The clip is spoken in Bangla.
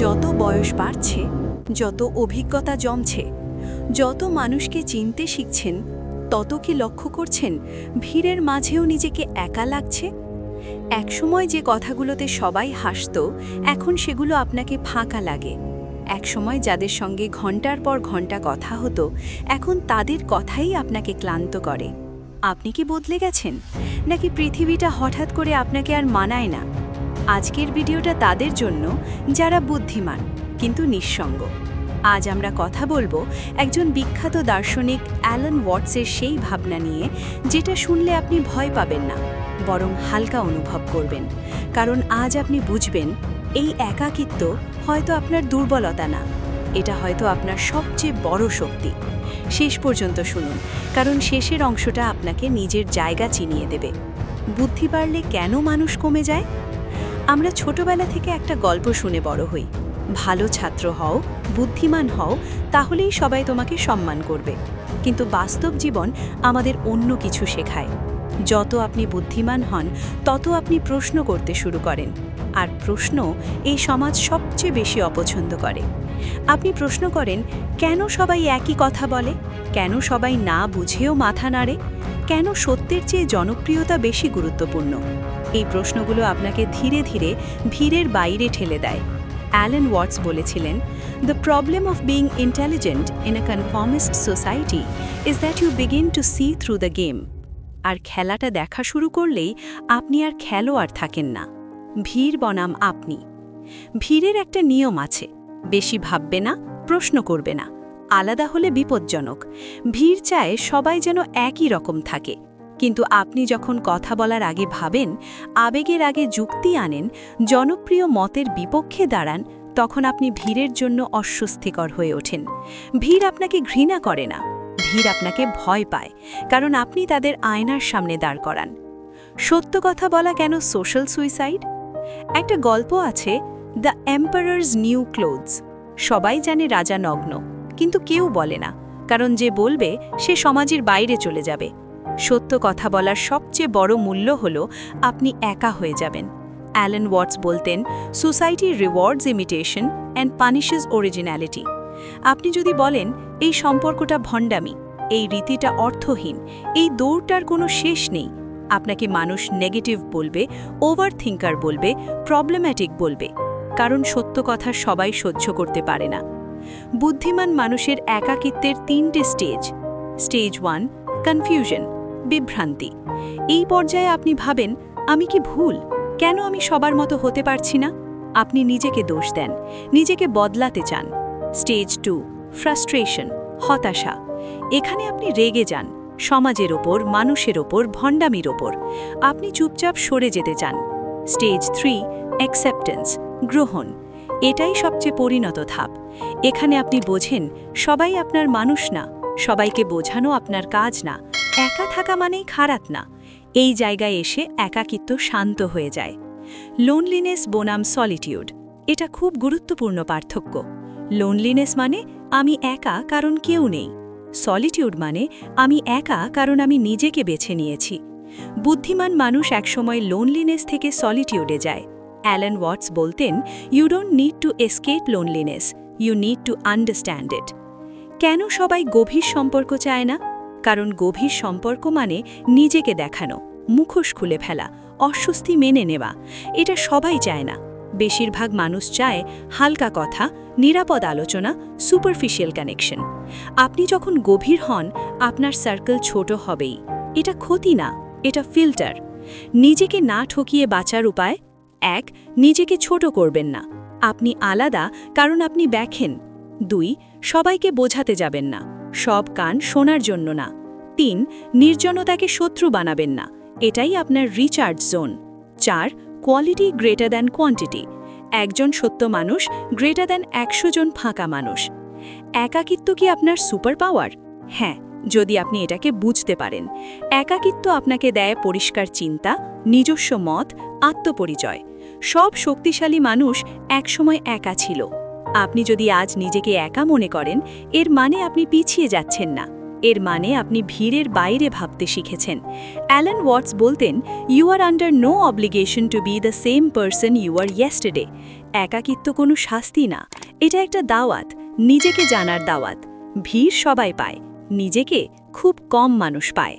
যত বয়স বাড়ছে, যত অভিজ্ঞতা জমছে, যত মানুষকে চিনতে শিখছেন, তত কি লক্ষ্য করছেন ভিড়ের মাঝেও নিজেকে একা লাগছে? একসময় যে কথাগুলোতে সবাই হাসত, এখন সেগুলো আপনাকে ফাঁকা লাগে। একসময় যাদের সঙ্গে ঘণ্টার পর ঘণ্টা কথা হতো, এখন তাদের কথাই আপনাকে ক্লান্ত করে। আপনি কি বদলে গেছেন? নাকি পৃথিবীটা হঠাৎ করে আপনাকে আর মানায় না? আজকের ভিডিওটা তাদের জন্য, যারা বুদ্ধিমান, কিন্তু নিঃসঙ্গ। আজ আমরা কথা বলব একজন বিখ্যাত দার্শনিক অ্যালান ওয়াটসের সেই ভাবনা নিয়ে, যেটা শুনলে আপনি ভয় পাবেন না, বরং হালকা অনুভব করবেন। কারণ আজ আপনি বুঝবেন, এই একাকিত্ব হয়তো আপনার দুর্বলতা না, এটা হয়তো আপনার সবচেয়ে বড় শক্তি। শেষ পর্যন্ত শুনুন, কারণ শেষের অংশটা আপনাকে নিজের জায়গা চিনিয়ে দেবে। বুদ্ধি বাড়লে কেন মানুষ কমে যায়? আমরা ছোটবেলা থেকে একটা গল্প শুনে বড় হই। ভালো ছাত্র হও, বুদ্ধিমান হও, তাহলেই সবাই তোমাকে সম্মান করবে। কিন্তু বাস্তব জীবন আমাদের অন্য কিছু শেখায়। যত আপনি বুদ্ধিমান হন, তত আপনি প্রশ্ন করতে শুরু করেন। আর প্রশ্ন এই সমাজ সবচেয়ে বেশি অপছন্দ করে। আপনি প্রশ্ন করেন, কেন সবাই একই কথা বলে? কেন সবাই না বুঝেও মাথা নাড়ে? কেন সত্যের চেয়ে জনপ্রিয়তা বেশি গুরুত্বপূর্ণ? এই প্রশ্নগুলো আপনাকে ধীরে ধীরে ভিড়ের বাইরে ঠেলে দেয়। অ্যালেন ওয়াটস বলেছিলেন the problem of being intelligent in a conformist society is that you begin to see through the game আর খেলাটা দেখা শুরু করলেই আপনি আর খেলোয়াড় থাকেন না। ভিড় বনাম আপনি। ভিড়ের একটা নিয়ম আছে, বেশি ভাববে না, প্রশ্ন করবে না। আলাদা হলে বিপজ্জনক। ভিড় চায় সবাই যেন একই রকম থাকে। কিন্তু আপনি যখন কথা বলার আগে ভাবেন, আবেগের আগে যুক্তি আনেন, জনপ্রিয় মতের বিপক্ষে দাঁড়ান, তখন আপনি ভিড়ের জন্য অস্বস্তিকর হয়ে ওঠেন। ভিড় আপনাকে ঘৃণা করে না। ভিড় আপনাকে ভয় পায়, কারণ আপনি তাদের আয়নার সামনে দাঁড় করান। সত্য কথা বলা কেন সোশ্যাল সুইসাইড একটা গল্প আছে দ্য এম্পারার্স নিউ ক্লোথস সবাই জানে রাজা নগ্ন, কিন্তু কেউ বলে না, কারণ যে বলবে, সে সমাজের বাইরে চলে যাবে। সত্য কথা বলার সবচেয়ে বড় মূল্য হল, আপনি একা হয়ে যাবেন। অ্যালেন ওয়াটস বলতেন society rewards imitation and punishes originality আপনি যদি বলেন, এই সম্পর্কটা ভণ্ডামি, এই রীতিটা অর্থহীন, এই দৌড়টার কোনো শেষ নেই। আপনাকে মানুষ নেগেটিভ বলবে ওভার থিঙ্কার বলবে প্রবলেম্যাটিক বলবে, কারণ সত্য কথা সবাই সহ্য করতে পারে না। বুদ্ধিমান মানুষের একাকিত্বের তিনটে স্টেজ স্টেজ ওয়ান কনফিউশন বিভ্রান্তি। এই পর্যায়ে আপনি ভাবেন, আমি কি ভুল? কেন আমি সবার মতো হতে পারছি না? আপনি নিজেকে দোষ দেন, নিজেকে বদলাতে চান। স্টেজ টু ফ্রাস্ট্রেশন হতাশা। এখানে আপনি রেগে যান, সমাজের ওপর, মানুষের ওপর, ভণ্ডামির ওপর। আপনি চুপচাপ সরে যেতে চান। স্টেজ থ্রি অ্যাকসেপ্টেন্স গ্রহণ। এটাই সবচেয়ে পরিণত ধাপ। এখানে আপনি বোঝেন, সবাই আপনার মানুষ না, সবাইকে বোঝানো আপনার কাজ না। একা থাকা মানেই খারাপ না। এই জায়গায় এসে একাকিত্ব শান্ত হয়ে যায়। লোনলিনেস বনাম সলিটিউড এটা খুব গুরুত্বপূর্ণ পার্থক্য। লোনলিনেস মানে আমি একা, কারণ কেউ নেই। সলিটিউড মানে আমি একা, কারণ আমি নিজেকে বেছে নিয়েছি। বুদ্ধিমান মানুষ একসময় লোনলিনেস থেকে সলিটিউডে যায়। অ্যালেন ওয়াটস বলতেন you don't need to escape loneliness you need to understand it কেন সবাই গভীর সম্পর্ক চায় না? কারণ গভীর সম্পর্ক মানে নিজেকে দেখানো, মুখোশ খুলে ফেলা, অস্বস্তি মেনে নেওয়া। এটা সবাই চায় না। বেশিরভাগ মানুষ চায় হালকা কথা, নিরাপদ আলোচনা সুপারফিশিয়াল কানেকশন আপনি যখন গভীর হন, আপনার সার্কেল ছোট হবেই। এটা ক্ষতি না, এটা ফিল্টার নিজেকে না ঠকিয়ে বাঁচার উপায়? এক, নিজেকে ছোট করবেন না। আপনি আলাদা, কারণ আপনি ব্যাখেন দুই, সবাইকে বোঝাতে যাবেন না। সব কান শোনার জন্য না। তিন, নির্জনতাকে শত্রু বানাবেন না। এটাই আপনার রিচার্জ জোন চার কোয়ালিটি গ্রেটার দ্যান কোয়ান্টিটি। একজন সত্য মানুষ গ্রেটার দ্যান একশো জন ফাঁকা মানুষ। একাকিত্ব কি আপনার সুপার পাওয়ার? হ্যাঁ যদি আপনি এটাকে বুঝতে পারেন। একাকিত্ব আপনাকে দেয় পরিষ্কার চিন্তা, নিজস্ব মত, আত্মপরিচয়। সব শক্তিশালী মানুষ একসময় একা ছিল। আপনি যদি আজ নিজেকে একা মনে করেন, এর মানে আপনি পিছিয়ে যাচ্ছেন না। এর মানে আপনি ভিড়ের বাইরে ভাবতে শিখেছেন। অ্যালেন ওয়াটস বলতেন you are under no obligation to be the same person you are yesterday একাকিত্ব কোনো শাস্তি না। এটা একটা দাওয়াত, নিজেকে জানার দাওয়াত। ভিড় সবাই পায়, নিজেকে খুব কম মানুষ পায়।